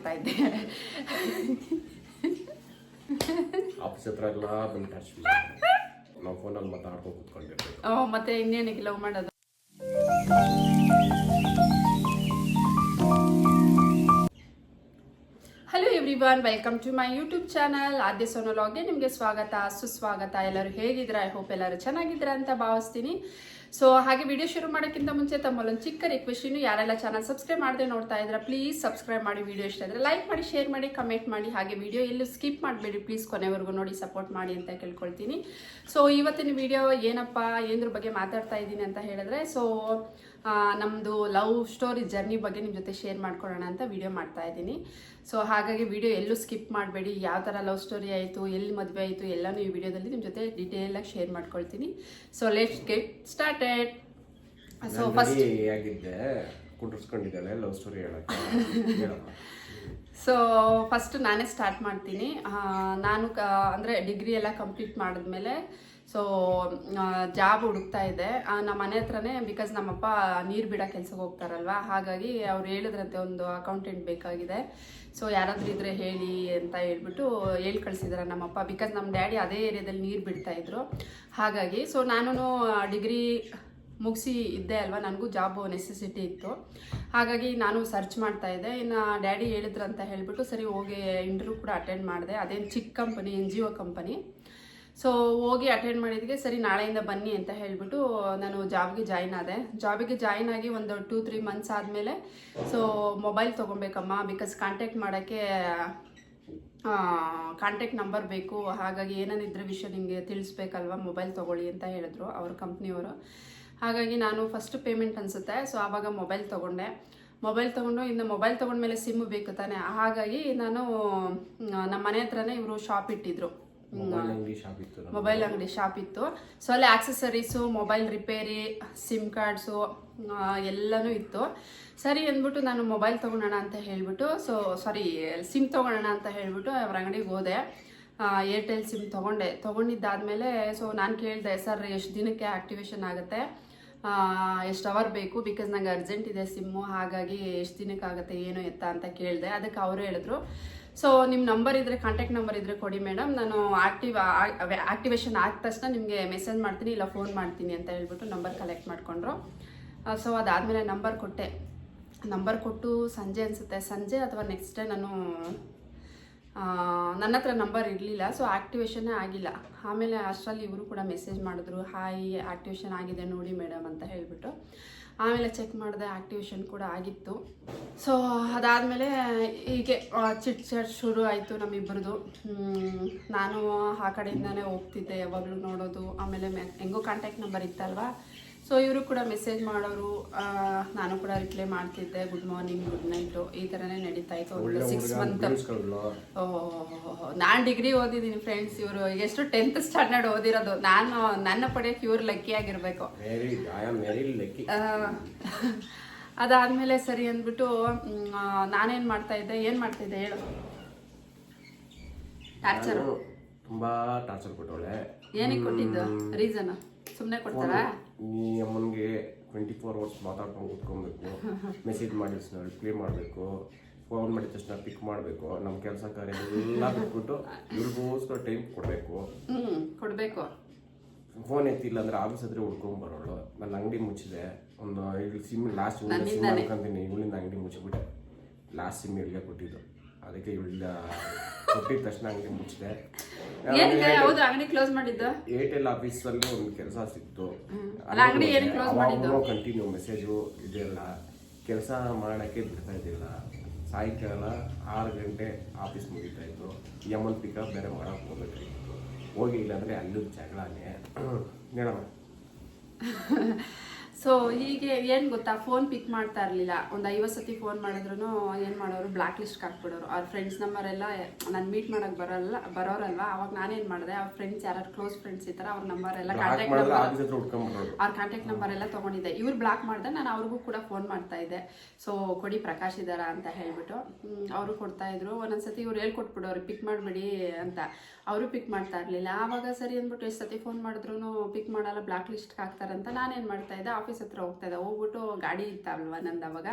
ಮಾಡ್ತಾ ಇದ್ದೆ. ಆಫೀಸ್ ಹತ್ರ ಎಲ್ಲ ಬಂದು ಟಚ್ ನಾವು ಫೋನಲ್ಲಿ ಮಾತಾಡ್ಕೊಂಡು ಕೂತ್ಕೊಂಡಿರ್ತೀವಿ ಮತ್ತೆ ಇನ್ನೇನಿಗೆ ಲವ್ ಮಾಡೋದು? Everyone welcome to my YouTube channel Aadya ಸೋನೋಲಾಗ್ಗೆ ನಿಮಗೆ ಸ್ವಾಗತ, ಸುಸ್ವಾಗತ. ಎಲ್ಲರೂ ಹೇಗಿದ್ರ ಐ ಹೋಪ್ ಎಲ್ಲರೂ ಚೆನ್ನಾಗಿದ್ರ ಅಂತ ಭಾವಿಸ್ತೀನಿ. ಸೊ ಹಾಗೆ ವಿಡಿಯೋ ಶುರು ಮಾಡೋಕ್ಕಿಂತ ಮುಂಚೆ ತಮ್ಮಲ್ಲೊಂದು ಚಿಕ್ಕ ರಿಕ್ವೆಸ್ಟ್ ಇನ್ನು ಯಾರೆಲ್ಲ ಚಾನಲ್ ಸಬ್ಸ್ಕ್ರೈಬ್ ಮಾಡದೆ ನೋಡ್ತಾ ಇದ್ರೆ ಪ್ಲೀಸ್ ಸಬ್ಸ್ಕ್ರೈಬ್ ಮಾಡಿ ವಿಡಿಯೋ ಇಷ್ಟ ಆದರೆ ಲೈಕ್ ಮಾಡಿ ಶೇರ್ ಮಾಡಿ ಕಮೆಂಟ್ ಮಾಡಿ. ಹಾಗೆ ವಿಡಿಯೋ ಎಲ್ಲೂ ಸ್ಕಿಪ್ ಮಾಡಬೇಡಿ. ಪ್ಲೀಸ್ ಕೊನೆವರೆಗೂ ನೋಡಿ ಸಪೋರ್ಟ್ ಮಾಡಿ ಅಂತ ಕೇಳ್ಕೊಳ್ತೀನಿ. ಸೊ ಇವತ್ತಿನ ವಿಡಿಯೋ ಏನಪ್ಪ ಏನ್ರ ಬಗ್ಗೆ ಮಾತಾಡ್ತಾ ಇದ್ದೀನಿ ಅಂತ ಹೇಳಿದ್ರೆ ಸೊ ನಮ್ಮದು ಲವ್ ಸ್ಟೋರಿ ಜರ್ನಿ ಬಗ್ಗೆ ನಿಮ್ಮ ಜೊತೆ ಶೇರ್ ಮಾಡ್ಕೊಳ್ಳೋಣ ಅಂತ ವಿಡಿಯೋ ಮಾಡ್ತಾ ಇದ್ದೀನಿ. ಸೊ ಹಾಗಾಗಿ ವಿಡಿಯೋ ಎಲ್ಲೂ ಸ್ಕಿಪ್ ಮಾಡಬೇಡಿ. ಯಾವ ಥರ ಲವ್ ಸ್ಟೋರಿ ಆಯಿತು ಎಲ್ಲಿ ಮದುವೆ ಆಯಿತು ಎಲ್ಲನೂ ಈ ವಿಡಿಯೋದಲ್ಲಿ ನಿಮ್ಮ ಜೊತೆ ಡೀಟೇಲಾಗಿ ಶೇರ್ ಮಾಡ್ಕೊಳ್ತೀನಿ. So let's get started so first love story ಹೇಳಕ್ಕೆ. ಸೊ ಫಸ್ಟ್ ನಾನೇ ಸ್ಟಾರ್ಟ್ ಮಾಡ್ತೀನಿ. ನಾನು ಕ ಅಂದರೆ ಡಿಗ್ರಿ ಎಲ್ಲ ಕಂಪ್ಲೀಟ್ ಮಾಡಿದ್ಮೇಲೆ ಸೊ ಜಾಬ್ ಹುಡುಕ್ತಾ ಇದ್ದೆ. ನಮ್ಮ ಮನೆ ಹತ್ರನೇ ಬಿಕಾಸ್ ನಮ್ಮಪ್ಪ ನೀರು ಬಿಡೋ ಕೆಲಸಕ್ಕೆ ಹೋಗ್ತಾರಲ್ವ, ಹಾಗಾಗಿ ಅವ್ರು ಹೇಳಿದ್ರಂತೆ ಒಂದು ಅಕೌಂಟೆಂಟ್ ಬೇಕಾಗಿದೆ. ಸೊ ಯಾರಾದರೂ ಇದ್ರೆ ಹೇಳಿ ಅಂತ ಹೇಳ್ಬಿಟ್ಟು ಹೇಳಿ ಕಳಿಸಿದಾರೆ ನಮ್ಮಪ್ಪ. ಬಿಕಾಸ್ ನಮ್ಮ ಡ್ಯಾಡಿ ಅದೇ ಏರಿಯಾದಲ್ಲಿ ನೀರು ಬಿಡ್ತಾ ಇದ್ರು. ಹಾಗಾಗಿ ಸೊ ನಾನು ಡಿಗ್ರಿ ಮುಗಿಸಿ ಇದ್ದೆ ಅಲ್ವಾ, ನನಗೂ ಜಾಬ್ ನೆಸೆಸಿಟಿ ಇತ್ತು. ಹಾಗಾಗಿ ನಾನು ಸರ್ಚ್ ಮಾಡ್ತಾ ಇದ್ದೆ. ಇನ್ನು ಡ್ಯಾಡಿ ಹೇಳಿದ್ರು ಅಂತ ಹೇಳಿಬಿಟ್ಟು ಸರಿ ಹೋಗಿ ಇಂಟರ್ವ್ಯೂ ಕೂಡ ಅಟೆಂಡ್ ಮಾಡಿದೆ. ಅದೇನು ಚಿಕ್ಕ company N G O company so ಹೋಗಿ ಅಟೆಂಡ್ ಮಾಡಿದ್ಗೆ ಸರಿ ನಾಳೆಯಿಂದ ಬನ್ನಿ ಅಂತ ಹೇಳ್ಬಿಟ್ಟು, ನಾನು ಜಾಬ್ಗೆ ಜಾಯ್ನ್ ಆದೆ. ಜಾಬಿಗೆ ಜಾಯ್ನ್ ಆಗಿ ಒಂದು ಟೂ ತ್ರೀ ಮಂತ್ಸ್ ಆದಮೇಲೆ ಸೊ ಮೊಬೈಲ್ ತೊಗೊಬೇಕಮ್ಮ ಬಿಕಾಸ್ ಕಾಂಟ್ಯಾಕ್ಟ್ ಮಾಡೋಕ್ಕೆ ಕಾಂಟ್ಯಾಕ್ಟ್ ನಂಬರ್ ಬೇಕು. ಹಾಗಾಗಿ ಏನೇನಿದ್ರೆ ವಿಷಯ ನಿಮಗೆ ತಿಳಿಸ್ಬೇಕಲ್ವ ಮೊಬೈಲ್ ತೊಗೊಳ್ಳಿ ಅಂತ ಹೇಳಿದ್ರು ಅವ್ರ ಕಂಪ್ನಿಯವರು ಹಾಗಾಗಿ ನಾನು ಫಸ್ಟ್ ಪೇಮೆಂಟ್ ಅನಿಸುತ್ತೆ. ಸೊ ಆವಾಗ ಮೊಬೈಲ್ ತೊಗೊಂಡೆ. ಮೊಬೈಲ್ ತೊಗೊಂಡು, ಇನ್ನು ಮೊಬೈಲ್ ತೊಗೊಂಡ್ಮೇಲೆ ಸಿಮ್ ಬೇಕು ತಾನೆ. ಹಾಗಾಗಿ ನಾನು ನಮ್ಮ ಮನೆ ಹತ್ರನೇ ಇವರು ಶಾಪ್ ಇಟ್ಟಿದ್ರು. ಮೊಬೈಲ್ ಅಂಗಡಿ ಶಾಪ್ ಇತ್ತು ಮೊಬೈಲ್ ಅಂಗಡಿ ಶಾಪ್ ಇತ್ತು. ಸೊ ಅಲ್ಲಿ accessories mobile repair SIM cards ಎಲ್ಲನೂ ಇತ್ತು. ಸರಿ ಅಂದ್ಬಿಟ್ಟು ನಾನು ಮೊಬೈಲ್ ತೊಗೊಳೋಣ ಅಂತ ಹೇಳ್ಬಿಟ್ಟು ಸೊ ಸಾರಿ ಸಿಮ್ ತೊಗೊಳೋಣ ಅಂತ ಹೇಳ್ಬಿಟ್ಟು ಅವ್ರ ಅಂಗಡಿಗೆ ಹೋದೆ. ಏರ್ಟೆಲ್ ಸಿಮ್ ತೊಗೊಂಡೆ. ತೊಗೊಂಡಿದ್ದಾದಮೇಲೆ ಸೊ ನಾನು ಕೇಳಿದೆ ಸರ್ ಎಷ್ಟು ದಿನಕ್ಕೆ ಆ್ಯಕ್ಟಿವೇಶನ್ ಆಗುತ್ತೆ? ಎಷ್ಟು ಅವರ್ ಬೇಕು? ಬಿಕಾಸ್ ನಂಗೆ ಅರ್ಜೆಂಟ್ ಇದೆ ಸಿಮ್ಮು ಹಾಗಾಗಿ ಎಷ್ಟು ದಿನಕ್ಕೆ ಆಗುತ್ತೆ ಏನು ಎತ್ತ ಅಂತ ಕೇಳಿದೆ. ಅದಕ್ಕೆ ಅವರು ಹೇಳಿದ್ರು. ಸೊ ನಿಮ್ಮ ನಂಬರ್ ಇದ್ದರೆ ಕಾಂಟ್ಯಾಕ್ಟ್ ನಂಬರ್ ಇದ್ದರೆ ಕೊಡಿ ಮೇಡಮ್ ನಾನು ಆಕ್ಟಿವ್ ಆಕ್ಟಿವೇಶನ್ ಆದ ತಕ್ಷಣ ನಿಮಗೆ ಮೆಸೇಜ್ ಮಾಡ್ತೀನಿ, ಇಲ್ಲ ಫೋನ್ ಮಾಡ್ತೀನಿ ಅಂತ ಹೇಳ್ಬಿಟ್ಟು ನಂಬರ್ ಕಲೆಕ್ಟ್ ಮಾಡಿಕೊಂಡ್ರು. ಸೊ ಅದಾದಮೇಲೆ ನಂಬರ್ ಕೊಟ್ಟೆ. ನಂಬರ್ ಕೊಟ್ಟು ಸಂಜೆ ಅನಿಸುತ್ತೆ. ಸಂಜೆ ಅಥವಾ ನೆಕ್ಸ್ಟ್ ಡೇ ನಾನು ನನ್ನ ಹತ್ರ ನಂಬರ್ ಇರಲಿಲ್ಲ ಸೊ ಆ್ಯಕ್ಟಿವೇಶನ್ನೇ ಆಗಿಲ್ಲ. ಆಮೇಲೆ ಅಷ್ಟರಲ್ಲಿ ಇವರು ಕೂಡ ಮೆಸೇಜ್ ಮಾಡಿದ್ರು ಹಾಯ್ ಆ್ಯಕ್ಟಿವೇಶನ್ ಆಗಿದೆ ನೋಡಿ ಮೇಡಮ್ ಅಂತ ಹೇಳಿಬಿಟ್ಟು. ಆಮೇಲೆ ಚೆಕ್ ಮಾಡಿದೆ ಆ್ಯಕ್ಟಿವೇಶನ್ ಕೂಡ ಆಗಿತ್ತು. ಸೊ ಅದಾದಮೇಲೆ ಹೀಗೆ ಚಿಟ್ ಚಾಟ್ ಶುರು ಆಯಿತು ನಮ್ಮಿಬ್ಬರದು. ನಾನು ಆ ಕಡೆಯಿಂದನೇ ಹೋಗ್ತಿದ್ದೆ ಯಾವಾಗಲೂ ನೋಡೋದು. ಆಮೇಲೆ ಮೆ, ಹೆಂಗೋ ಕಾಂಟ್ಯಾಕ್ಟ್ ನಂಬರ್ ಇತ್ತಲ್ವಾ? ಸೊ ಇವರು ಕೂಡ ಮೆಸೇಜ್ ಮಾಡೋರು ನಾನು ಕೂಡ ರಿಪ್ಲೈ ಮಾಡ್ತಿದ್ದೆ ಗುಡ್ ಮಾರ್ನಿಂಗ್ ಗುಡ್ ನೈಟು ಈ ಥರನೇ ನಡೀತಾ ಇತ್ತು ಒಂದು ಸಿಕ್ಸ್ ಮಂತ್. ನಾನು ಡಿಗ್ರಿ ಓದಿದ್ದೀನಿ ಫ್ರೆಂಡ್ಸ್ ಇವರು. ಎಷ್ಟು ಟೆಂತ್ ಸ್ಟ್ಯಾಂಡರ್ಡ್ ಓದಿರೋದು. ನಾನು ನನ್ನ ಪಡೆಯಕ್ಕೆ ಇವ್ರು ಲಕ್ಕಿ ಆಗಿರಬೇಕು. ಅದಾದ್ಮೇಲೆ ಸರಿ ಅಂದ್ಬಿಟ್ಟು ನಾನೇನ್ ಮಾಡ್ತಾ ಇದ್ದೆ? ಏನು ಮಾಡ್ತಾ ಇದ್ದೆ ಹೇಳು. ಟಾರ್ಚರ್ ತುಂಬಾ ಟಾರ್ಚರ್ ಕೊಟ್ಟವಳೆ. ಏನಕ್ಕೆ ಕೊಟ್ಟಿದ್ದು? ರೀಸನ್ ಸುಮ್ಮನೆ ಕೊಡ್ತಾರಾ? ಈ ಅಮ್ಮನಿಗೆ ಟ್ವೆಂಟಿ ಫೋರ್ ಅವರ್ಸ್ ಮಾತಾಡ್ಕೊಂಡು ಕೂತ್ಕೊಬೇಕು. ಮೆಸೇಜ್ ಮಾಡಿ ರಿಪ್ಲೈ ಮಾಡಬೇಕು. ಫೋನ್ ಮಾಡಿದ ತಕ್ಷಣ ಪಿಕ್ ಮಾಡಬೇಕು. ನಮ್ಮ ಕೆಲಸ ಕಾರ್ಯ ಎಲ್ಲ ಬಿಟ್ಬಿಟ್ಟು ಇವ್ರಿಗೋಸ್ಕರ ಟೈಮ್ ಕೊಡಬೇಕು. ಕೊಡಬೇಕು. ಫೋನ್ ಎತ್ತಿಲ್ಲ ಅಂದ್ರೆ ಆಫೀಸ್ ಹತ್ರ ಹುಡ್ಕೊಂಡ್ ಬರೋಳು. ನನ್ನ ಅಂಗಡಿ ಮುಚ್ಚಿದೆ. ಒಂದು ಐದು ಸಿಮ್ ಲಾಸ್ಟ್ ಸಿಮ್. ಅನ್ಕೊಂತೀನಿ ಇವಳಿಂದ ಅಂಗಡಿ ಮುಚ್ಚಿಬಿಟ್ಟೆ ಲಾಸ್ಟ್ ಸಿಮ್ ಇಲ್ಲಿಗೆ ಕೊಟ್ಟಿದ್ದು. ಅದಕ್ಕೆ ಇವಳಿಂದ ಕೊಟ್ಟಿದ ತಕ್ಷಣ ಅಂಗಡಿ ಮುಚ್ಚಿದೆ. ಏರ್ಟೆಲ್ ಹೌದು ಅಂಗಡಿ ಕ್ಲೋಸ್ ಮಾಡಿದ್ದ? ಏರ್ಟೆಲ್ ಆಫೀಸಲ್ಲೂ ಒಂದು ಕೆಲಸ ಸಿಕ್ತು? ಕಂಟಿನ್ಯೂ ಮೆಸೇಜು ಇದೆಲ್ಲ ಕೆಲಸ ಮಾಡೋಕ್ಕೆ ಬಿಡ್ತಾ ಇದ್ದಿಲ್ಲ. ಸಾಯಂಕಾಲ ಆರು ಗಂಟೆ ಆಫೀಸ್ ಮುಗಿತಾ ಇತ್ತು. ಯಮನ್ ಪಿಕಪ್ ಬೇರೆ ಮಾಡೋಕೆ ಹೋಗ್ಬೇಕಾಗಿತ್ತು. ಹೋಗಿ ಅಂದರೆ ಅಲ್ಲೂ ಜಗಳೇ ಹೇಳಮ್ಮ ಸೊ ಹೀಗೆ ಏನು ಗೊತ್ತಾ? ಫೋನ್ ಪಿಕ್ ಮಾಡ್ತಾ ಇರಲಿಲ್ಲ. ಒಂದು ಐವತ್ತು ಸತಿ ಫೋನ್ ಮಾಡಿದ್ರು ಏನು ಮಾಡೋರು? ಬ್ಲಾಕ್ ಲಿಸ್ಟ್ ಹಾಕ್ಬಿಡೋರು. ಅವ್ರ ಫ್ರೆಂಡ್ಸ್ ನಂಬರ್ ಎಲ್ಲ ನಾನು ಮೀಟ್ ಮಾಡೋಕೆ ಬರೋಲ್ಲ ಬರೋರಲ್ವಾ? ಅವಾಗ ನಾನೇನು ಮಾಡಿದೆ? ಅವ್ರ ಫ್ರೆಂಡ್ಸ್ ಯಾರು ಕ್ಲೋಸ್ ಫ್ರೆಂಡ್ಸ್ ಇರ್ತಾರೆ ಅವ್ರ ನಂಬರ್ ಎಲ್ಲ ಕಾಂಟ್ಯಾಕ್ಟ್ ನಂಬರ್ ಅವ್ರ ಕಾಂಟ್ಯಾಕ್ಟ್ ನಂಬರ್ ಎಲ್ಲ ತೊಗೊಂಡಿದ್ದೆ. ಇವ್ರು ಬ್ಲಾಕ್ ಮಾಡಿದೆ ನಾನು ಅವ್ರಿಗೂ ಕೂಡ ಫೋನ್ ಮಾಡ್ತಾ ಇದ್ದೆ. ಸೊ ಕೊಡಿ ಪ್ರಕಾಶ್ ಇದ್ದಾರಾ ಅಂತ ಹೇಳ್ಬಿಟ್ಟು ಅವರು ಕೊಡ್ತಾ ಇದ್ರು. ಒಂದೊಂದ್ಸತಿ ಇವ್ರು ಹೇಳ್ಕೊಟ್ಬಿಡೋರು ಪಿಕ್ ಮಾಡಬೇಡಿ ಅಂತ. ಅವರು ಪಿಕ್ ಮಾಡ್ತಾ ಇರಲಿಲ್ಲ. ಆವಾಗ ಸರಿ ಅಂದ್ಬಿಟ್ಟು ಎಷ್ಟು ಸತಿ ಫೋನ್ ಮಾಡಿದ್ರು ಪಿಕ್ ಮಾಡಲ್ಲ ಬ್ಲಾಕ್ ಲಿಸ್ಟ್ಗೆ ಹಾಕ್ತಾರಂತ ನಾನೇನು ಮಾಡ್ತಾ ಇದ್ದೆ. ಆಫೀಸ್ ಹತ್ರ ಹೋಗ್ತಾ ಇದ್ದೆ. ಹೋಗ್ಬಿಟ್ಟು ಗಾಡಿ ಇತ್ತಲ್ವ ನಂದು ಅವಾಗ?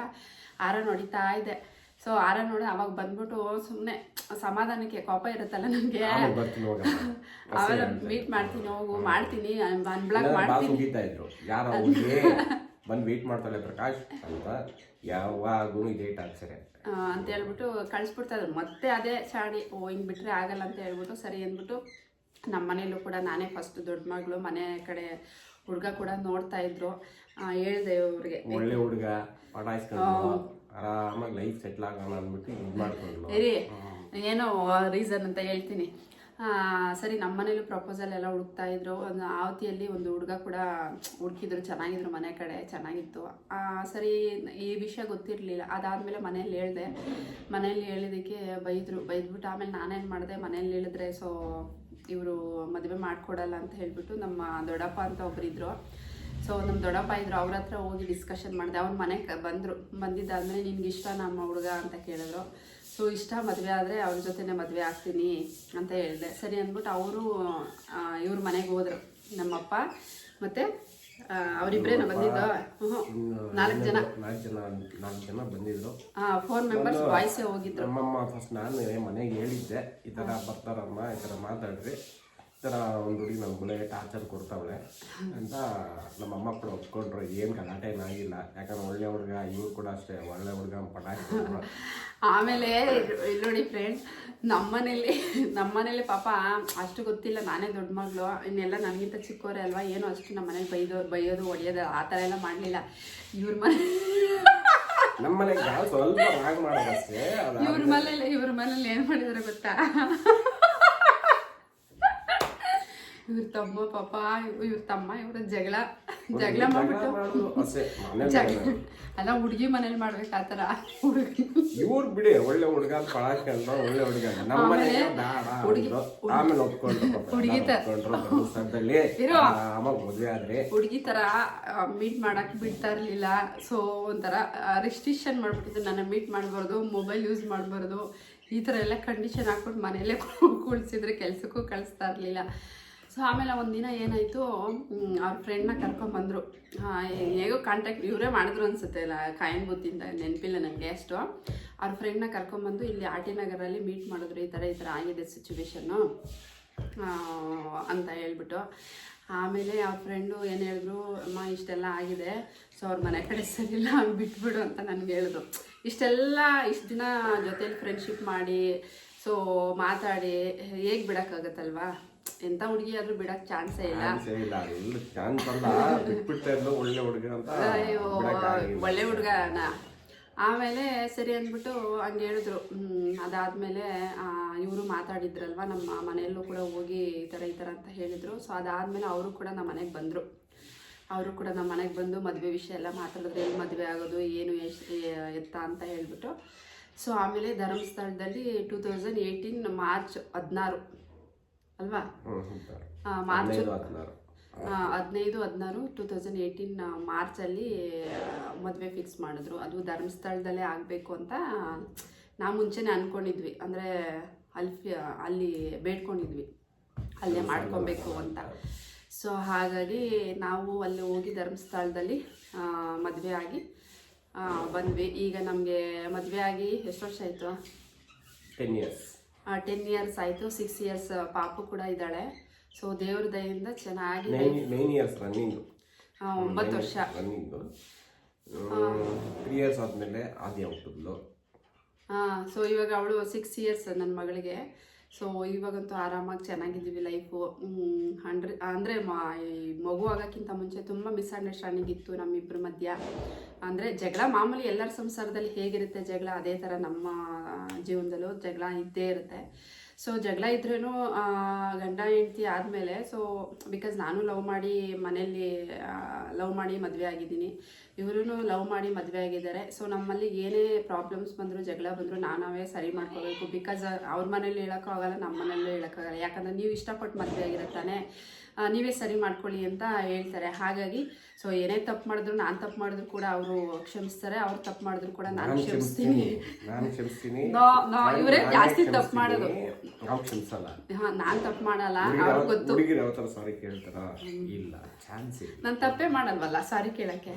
ಆರನ್ ಹೊಡಿತಾ ಇದ್ದೆ. ಸೊ ಆರ ನೋಡಿ ಅವಾಗ ಬಂದ್ಬಿಟ್ಟು ಸುಮ್ಮನೆ ಸಮಾಧಾನಕ್ಕೆ ಕೋಪ ಇರುತ್ತಲ್ಲ ನನಗೆ? ಆಮೇಲೆ ಮೀಟ್ ಮಾಡ್ತೀನಿ ಹೋಗು ಮಾಡ್ತೀನಿ ಅನ್ಬ್ಲಾಕ್ ಮಾಡ್ತೀನಿ. ಬಂದು ವೇಟ್ ಮಾಡ್ತಾಳೆ ಪ್ರಕಾಶ್ ಅಂತ ಯಾವಾಗೂ ಇದೇ ಅಂತ. ಹೇಳ್ಬಿಟ್ಟು ಕಳಿಸ್ಬಿಡ್ತಾ ಇದ್ರು. ಮತ್ತೆ ಅದೇ ಚಾಡಿ ಓ ಹಿಂಗೆ ಬಿಟ್ಟರೆ ಆಗಲ್ಲ ಅಂತ ಹೇಳ್ಬಿಟ್ಟು ಸರಿ ಅಂದ್ಬಿಟ್ಟು ನಮ್ಮ ಮನೇಲೂ ಕೂಡ ನಾನೇ ಫಸ್ಟ್ ದೊಡ್ಡ ಮಗಳು ಮನೆ ಕಡೆ ಹುಡುಗ ಕೂಡ ನೋಡ್ತಾ ಇದ್ರು. ಹೇಳ್ದೆ ಅವ್ರಿಗೆ. ಒಳ್ಳೆ ಹುಡುಗ ಪಟಾಯಿಸ್ಕೊಂಡು ಆರಾಮಾಗಿ ಲೈಫ್ ಸೆಟ್ಲ್ ಆಗೋಣ ಅಂದ್ಬಿಟ್ಟು ಇದು ಮಾಡ್ಕೊಂಡು ಇರಿ ಏನೋ ರೀಸನ್ ಅಂತ ಹೇಳ್ತೀನಿ. ಸರಿ ನಮ್ಮ ಮನೇಲೂ ಪ್ರಪೋಸಲ್ ಎಲ್ಲ ಹುಡುಕ್ತಾ ಇದ್ರು. ಒಂದು ಆವತಿಯಲ್ಲಿ ಒಂದು ಹುಡುಗ ಕೂಡ ಹುಡುಕಿದ್ರು ಚೆನ್ನಾಗಿದ್ರು ಮನೆ ಕಡೆ ಚೆನ್ನಾಗಿತ್ತು. ಆ, ಸರಿ ಈ ವಿಷಯ ಗೊತ್ತಿರಲಿಲ್ಲ. ಅದಾದಮೇಲೆ ಮನೇಲಿ ಹೇಳ್ದೆ. ಮನೇಲಿ ಹೇಳಿದಕ್ಕೆ ಬೈದರು. ಬೈದ್ಬಿಟ್ಟು ಆಮೇಲೆ ನಾನೇನು ಮಾಡಿದೆ? ಮನೇಲಿ ಹೇಳಿದ್ರೆ ಸೊ ಇವರು ಮದುವೆ ಮಾಡಿಕೊಡಲ್ಲ ಅಂತ ಹೇಳ್ಬಿಟ್ಟು ನಮ್ಮ ದೊಡ್ಡಪ್ಪ ಅಂತ ಒಬ್ಬರಿದ್ರು ಸೊ ನಮ್ಮ ದೊಡ್ಡಪ್ಪ ಇದ್ರು ಅವ್ರ ಹತ್ರ ಹೋಗಿ ಡಿಸ್ಕಷನ್ ಮಾಡಿದೆ. ಅವ್ರ ಮನೆಗೆ ಬಂದರು ಬಂದಿದ್ದಾದ್ಮೇಲೆ ನಿನ್ಗೆ ಇಷ್ಟ ನಮ್ಮ ಹುಡುಗ? ಅಂತ ಕೇಳಿದ್ರು. ಸೊ ಇಷ್ಟ ಮದುವೆ ಆದರೆ ಅವ್ರ ಜೊತೆನೇ ಮದುವೆ ಆಗ್ತೀನಿ ಅಂತ ಹೇಳಿದೆ. ಸರಿ ಅಂದ್ಬಿಟ್ಟು ಅವರು ಇವ್ರ ಮನೆಗೆ ಹೋದ್ರು. ನಮ್ಮಪ್ಪ ಮತ್ತು ಅವರಿಬ್ಬರೇನ ಬಂದಿದ್ದು? ನಾಲ್ಕು ಜನ. ನಾಲ್ಕು ಜನ ನಾಲ್ಕು ಜನ ಬಂದಿದ್ರು. ಫೋರ್ ಮೆಂಬರ್ಸ್ ವಾಯ್ಸೇ ಹೋಗಿದ್ರು. ನಮ್ಮಮ್ಮ ಫಸ್ಟ್ ನಾನು ಮನೆಗೆ ಹೇಳಿದ್ದೆ ಈ ಥರ ಬರ್ತಾರಮ್ಮ ಈ ಥರ ಮಾತಾಡ್ರಿ. ಥರ ಒಂದು ಹುಡುಗಿ ನಮ್ಮ ಮನೆ ಟಾರ್ಚರ್ ಕೊಡ್ತಾವಳೆ. ಅಂತ ನಮ್ಮಮ್ಮ ಕೂಡ ಒಪ್ಕೊಂಡ್ರು ಏನು ಗಲಾಟೆ ಏನಾಗಿಲ್ಲ ಯಾಕಂದ್ರೆ ಒಳ್ಳೆ ಹುಡುಗ ಇವ್ರು ಕೂಡ ಅಷ್ಟೇ ಒಳ್ಳೆ ಹುಡುಗ ಪಟಾಕಿ ಆಮೇಲೆ ಇಲ್ಲಿ ನೋಡಿ ಫ್ರೆಂಡ್ ನಮ್ಮನೇಲಿ ನಮ್ಮನೇಲಿ ಪಾಪ ಅಷ್ಟು ಗೊತ್ತಿಲ್ಲ ನಾನೇ ದೊಡ್ಡ ಮಗಳು ಇನ್ನೆಲ್ಲ ನನಗಿಂತ ಚಿಕ್ಕವರೇ ಅಲ್ವಾ ಏನು ಅಷ್ಟು ನಮ್ಮ ಮನೇಲಿ ಬೈದೋ ಬೈಯೋದು ಹೊಡೆಯೋದು ಆ ಥರ ಎಲ್ಲ ಮಾಡಲಿಲ್ಲ. ಇವ್ರ ಮನೆ ನಮ್ಮ ಮನೆಗೆ ಸ್ವಲ್ಪ ಇವ್ರ ಮನೇಲಿ ಇವ್ರ ಮನೇಲಿ ಏನು ಮಾಡಿದಾರೆ ಗೊತ್ತಾ? ಇವ್ರ ತಮ್ಮ ಪಾಪ ಇವ್ರ ತಮ್ಮ ಇವ್ರ ಜಗಳ ಜಗಳ ಮಾಡ್ಬಿಟ್ಟು ಅಲ್ಲ ಹುಡುಗಿ ಮನೇಲಿ ಮಾಡ್ಬೇಕು ಆ ಥರ. ಹುಡುಗಿ ಇವ್ರು ಬಿಡಿ ಒಳ್ಳೆ ಹುಡುಗ ಒಳ್ಳೆ ಹುಡುಗ. ನಮ್ಮ ಮನೆಗೆ ಆಮೇಲೆ ಒಪ್ಕೊಂಡ್ರು. ಹುಡ್ಗಿ ಇರೋ. ಮದುವೆ ಆದ್ರೆ. ಹುಡುಗಿ ತರ ಮೀಟ್ ಮಾಡಕ್ ಬಿಡ್ತಾ ಇರ್ಲಿಲ್ಲ. ಸೊ ಒಂಥರ ರಿಸ್ಟ್ರಿಕ್ಷನ್ ಮಾಡ್ಬಿಟ್ಟಿದ್ದು ನನ್ನ ಮೀಟ್ ಮಾಡಬಾರ್ದು ಮೊಬೈಲ್ ಯೂಸ್ ಮಾಡಬಾರ್ದು. ಈ ಥರ ಎಲ್ಲ ಕಂಡೀಷನ್ ಹಾಕ್ಬಿಟ್ಟು ಮನೆಯಲ್ಲೇ ಕುಳಿಸಿದ್ರೆ ಕೆಲಸಕ್ಕೂ ಕಳಿಸ್ತಾ ಇರಲಿಲ್ಲ. ಸೊ ಆಮೇಲೆ ಒಂದಿನ ಏನಾಯಿತು ಅವ್ರ ಫ್ರೆಂಡ್ನ ಕರ್ಕೊಂಬಂದರು ಹೇಗೋ ಕಾಂಟ್ಯಾಕ್ಟ್ ಇವರೇ ಮಾಡಿದ್ರು ಅನಿಸುತ್ತೆ ಇಲ್ಲ ಕಾಯಿನ್ ಬೂತಿಂದ ನೆನಪಿಲ್ಲ ನನಗೆ ಅಷ್ಟು. ಅವ್ರ ಫ್ರೆಂಡ್ನ ಕರ್ಕೊಂಬಂದು ಇಲ್ಲಿ ಆರ್ ಟಿ ನಗರಲ್ಲಿ ಮೀಟ್ ಮಾಡಿದ್ರು, ಈ ಥರ ಈ ಥರ ಆಗಿದೆ ಸಿಚುವೇಶನ್ನು ಅಂತ ಹೇಳ್ಬಿಟ್ಟು. ಆಮೇಲೆ ಅವ್ರ ಫ್ರೆಂಡು ಏನು ಹೇಳಿದ್ರು, ಅಮ್ಮ, ಇಷ್ಟೆಲ್ಲ ಆಗಿದೆ. ಸೊ ಅವ್ರ ಮನೆ ಕಡೆ ಸರಿಯಿಲ್ಲ ಬಿಟ್ಬಿಡು ಅಂತ ನನಗೆ ಹೇಳಿದ್ರು. ಇಷ್ಟೆಲ್ಲ, ಇಷ್ಟು ದಿನ ಜೊತೇಲಿ ಫ್ರೆಂಡ್ಶಿಪ್ ಮಾಡಿ ಸೊ ಮಾತಾಡಿ, ಹೇಗೆ ಬಿಡೋಕ್ಕಾಗತ್ತಲ್ವಾ? ಎಂಥ ಹುಡುಗಿ ಆದ್ರೂ ಬಿಡಕ್ ಚಾನ್ಸೇ ಇಲ್ಲ. ಅಯ್ಯೋ. ಒಳ್ಳೆ ಹುಡುಗನ. ಆಮೇಲೆ ಸರಿ ಅಂದ್ಬಿಟ್ಟು ಹಂಗೆ ಹೇಳಿದ್ರು ಅದಾದ್ಮೇಲೆ ಇವರು ಮಾತಾಡಿದ್ರಲ್ವ ನಮ್ಮ ಮನೆಯಲ್ಲೂ ಕೂಡ ಹೋಗಿ ಈ ಥರ ಈ ಥರ ಅಂತ ಹೇಳಿದ್ರು. ಸೊ ಅದಾದ್ಮೇಲೆ ಅವರು ಕೂಡ ನಮ್ಮ ಮನೆಗೆ ಬಂದರು. ಅವರು ಕೂಡ ನಮ್ಮ ಮನೆಗೆ ಬಂದು ಮದುವೆ ವಿಷಯ ಎಲ್ಲ ಮಾತಾಡೋದು ಎಲ್ಲಿ ಮದುವೆ ಆಗೋದು ಏನು ಎಷ್ಟು ಎತ್ತ ಅಂತ ಹೇಳ್ಬಿಟ್ಟು. ಸೊ ಆಮೇಲೆ ಧರ್ಮಸ್ಥಳದಲ್ಲಿ ಟೂ ತೌಸಂಡ್ ಏಯ್ಟೀನ್ ಮಾರ್ಚ್ ಹದಿನಾರು. ಅಲ್ವಾ. ಮಾರ್ಚ್ ಹದಿನೈದು ಹದಿನಾರು. ಟೂ ತೌಸಂಡ್ ಏಯ್ಟೀನ್ ಮಾರ್ಚಲ್ಲಿ ಮದುವೆ ಫಿಕ್ಸ್ ಮಾಡಿದ್ರು. ಅದು ಧರ್ಮಸ್ಥಳದಲ್ಲೇ ಆಗಬೇಕು ಅಂತ ನಾವು ಮುಂಚೆನೇ ಅಂದ್ಕೊಂಡಿದ್ವಿ ಅಂದರೆ ಅಲ್ಲಿ ಫಿ- ಅಲ್ಲಿ ಬೇಡ್ಕೊಂಡಿದ್ವಿ. ಅಲ್ಲೇ ಮಾಡ್ಕೊಬೇಕು ಅಂತ. ಸೊ ಹಾಗಾಗಿ ನಾವು ಅಲ್ಲಿ ಹೋಗಿ ಧರ್ಮಸ್ಥಳದಲ್ಲಿ ಮದುವೆ ಆಗಿ ಬಂದ್ವಿ. ಈಗ ನಮಗೆ ಮದುವೆ ಆಗಿ ಎಷ್ಟು ವರ್ಷ ಆಯಿತು? ಟೆನ್ ಇಯರ್ಸ್ ಟೆನ್ ಇಯರ್ಸ್ ಆಯಿತು ಸಿಕ್ಸ್ ಇಯರ್ಸ್ ಪಾಪು ಕೂಡ ಇದ್ದಾಳೆ. ಸೊ ದೇವ್ರ ದಯಿಂದ ಚೆನ್ನಾಗಿ ನೈನ್ ಇಯರ್ಸ್ ರನ್ನಿಂಗ್ ಒಂಬತ್ತು ವರ್ಷ. ರನ್ನಿಂಗ್ ತ್ರೀ ಇಯರ್ಸ್ ಆದಮೇಲೆ ಆದಿ ಹುಟ್ಟಿದ್ಲು. ಸೊ ಇವಾಗ ಅವಳು ಸಿಕ್ಸ್ ಇಯರ್ಸ್ ನನ್ನ ಮಗಳಿಗೆ. ಸೊ ಇವಾಗಂತೂ ಆರಾಮಾಗಿ ಚೆನ್ನಾಗಿದ್ದೀವಿ ಲೈಫು ಹಂಡ್ರೆ ಅಂದರೆ ಮಗು ಆಗೋಕ್ಕಿಂತ ಮುಂಚೆ ತುಂಬ ಮಿಸ್ಅಂಡರ್ಸ್ಟ್ಯಾಂಡಿಂಗ್ ಇತ್ತು ನಮ್ಮಿಬ್ಬರ ಮಧ್ಯ. ಅಂದರೆ ಜಗಳ ಮಾಮೂಲಿ ಎಲ್ಲರ ಸಂಸಾರದಲ್ಲಿ ಹೇಗಿರುತ್ತೆ ಜಗಳ ಅದೇ ಥರ ನಮ್ಮ ಜೀವನದಲ್ಲೂ ಜಗಳ ಇದ್ದೇ ಇರುತ್ತೆ. ಸೊ ಜಗಳ ಇದ್ರೂ ಗಂಡ, ಹೆಂಡತಿ ಆದಮೇಲೆ ಸೊ ಬಿಕಾಸ್ ನಾನು ಲವ್ ಮಾಡಿ ಮನೆಯಲ್ಲಿ ಲವ್ ಮಾಡಿ ಮದುವೆ ಆಗಿದ್ದೀನಿ. ಇವರು ಲವ್ ಮಾಡಿ ಮದುವೆ ಆಗಿದ್ದಾರೆ. ಸೊ ನಮ್ಮಲ್ಲಿ ಏನೇ ಪ್ರಾಬ್ಲಮ್ಸ್ ಬಂದರೂ, ಜಗಳ ಬಂದರೂ ನಾನಾವೇ ಸರಿ ಮಾಡ್ಕೋಬೇಕು. ಬಿಕಾಸ್ ಅವ್ರ ಮನೇಲಿ ಹೇಳೋಕ್ಕೂ ಆಗಲ್ಲ ನಮ್ಮ ಮನೇಲೂ ಹೇಳೋಕ್ಕಾಗಲ್ಲ. ಯಾಕಂದರೆ ನೀವು ಇಷ್ಟಪಟ್ಟು ಮದುವೆ ಆಗಿರುತ್ತಾನೆ ನೀವೇ ಸರಿ ಮಾಡ್ಕೊಳ್ಳಿ ಅಂತ ಹೇಳ್ತಾರೆ. ಹಾಗಾಗಿ ಸೊ ಏನೇ ತಪ್ಪು ಮಾಡಿದ್ರು ನಾನು ತಪ್ಪು ಮಾಡಿದ್ರು ಕೂಡ ಅವರು ಕ್ಷಮಿಸ್ತಾರೆ ಅವ್ರು ತಪ್ಪು ಮಾಡಿದ್ರು ಕೂಡ ನಾನು ಕ್ಷಮಿಸ್ತೀನಿ. ಇವರೇ ಜಾಸ್ತಿ ತಪ್ಪು. ಮಾಡೋದು. ನಾನು ತಪ್ಪು ಮಾಡಲ್ಲ ಅವ್ರಿಗೆ ಗೊತ್ತು. ನಾನು ತಪ್ಪೇ ಮಾಡಲ್ವಲ್ಲ ಸಾರಿ ಕೇಳಕ್ಕೆ?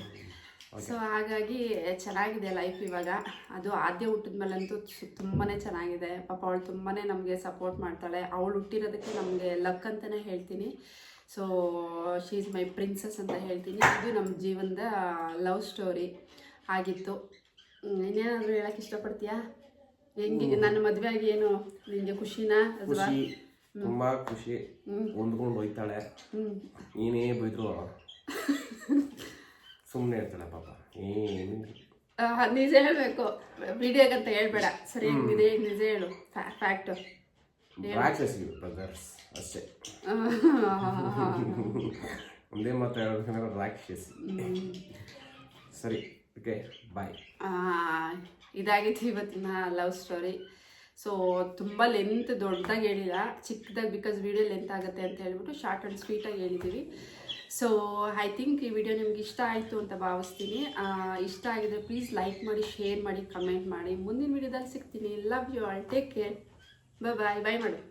ಸೊ ಹಾಗಾಗಿ ಚೆನ್ನಾಗಿದೆ ಲೈಫ್ ಇವಾಗ. ಅದು ಆದ್ಯ ಹುಟ್ಟಿದ ಮೇಲಂತೂ ತುಂಬಾ ಚೆನ್ನಾಗಿದೆ. ಪಾಪ ಅವಳು ತುಂಬಾ ನಮಗೆ ಸಪೋರ್ಟ್ ಮಾಡ್ತಾಳೆ. ಅವಳು ಹುಟ್ಟಿರೋದಕ್ಕೆ ನಮಗೆ ಲಕ್ ಅಂತಲೇ ಹೇಳ್ತೀನಿ. So she is my princess ಅಂತ ಹೇಳ್ತೀನಿ. ಇದು ನಮ್ಮ ಜೀವನದ ಲವ್ ಸ್ಟೋರಿ ಆಗಿತ್ತು. ಇನ್ನೇನಾದರೂ ಹೇಳಕ್ಕೆ ಇಷ್ಟಪಡ್ತೀಯಾ? ಹೆಂಗೆ ನನ್ನ ಮದುವೆ ಆಗಿ ಏನು ನಿಮಗೆ ಖುಷಿನಾ ಅಥವಾ? ಖುಷಿ ತುಂಬಾ ಖುಷಿ. ಹೊಂದ್ಕೊಂಡು ಹೋಯ್ತಾಳೆ. ಏನೇ ಬೈದ್ರು. ಸುಮ್ಮನೆ ಇರ್ತಾಳೆ ಪಾಪ. ಏನು ನಿಜ ಹೇಳಬೇಕು. ವಿಡಿಯೋಗಂತ ಹೇಳ್ಬೇಡ. ಸರಿ ಹೆಂಗಿದೆ ನಿಜ ಹೇಳು. ಫ್ಯಾಕ್ಟು ರಾಕ್ಷಸಿ ಬ್ರದರ್ಸ್ ಅಷ್ಟೇ ಒಂದೇ ಮಾತು ಹೇಳ್ಬೇಕಂದ್ರೆ ರಾಕ್ಷಸಿ. ಸರಿ ಓಕೆ ಬಾಯ್ ಇದಾಗಿತ್ತು ಇವತ್ತಿನ ಲವ್ ಸ್ಟೋರಿ ಸೊ ತುಂಬ ಲೆಂತ್ ದೊಡ್ಡದಾಗಿ ಹೇಳಿಲ್ಲ ಚಿಕ್ಕದಾಗಿ ಬಿಕಾಸ್ ವಿಡಿಯೋ ಲೆಂತ್ ಆಗುತ್ತೆ ಅಂತ ಹೇಳ್ಬಿಟ್ಟು ಶಾರ್ಟ್ ಆ್ಯಂಡ್ ಸ್ವೀಟಾಗಿ ಹೇಳಿದ್ದೀವಿ ಸೊ ಐ ಥಿಂಕ್ ಈ ವಿಡಿಯೋ ನಿಮ್ಗೆ ಇಷ್ಟ ಆಯಿತು ಅಂತ ಭಾವಿಸ್ತೀನಿ. ಇಷ್ಟ ಆಗಿದ್ರೆ ಪ್ಲೀಸ್ ಲೈಕ್ ಮಾಡಿ ಶೇರ್ ಮಾಡಿ ಕಮೆಂಟ್ ಮಾಡಿ. ಮುಂದಿನ ವಿಡಿಯೋದಲ್ಲಿ ಸಿಗ್ತೀನಿ. Love you all take care bye bye bye madam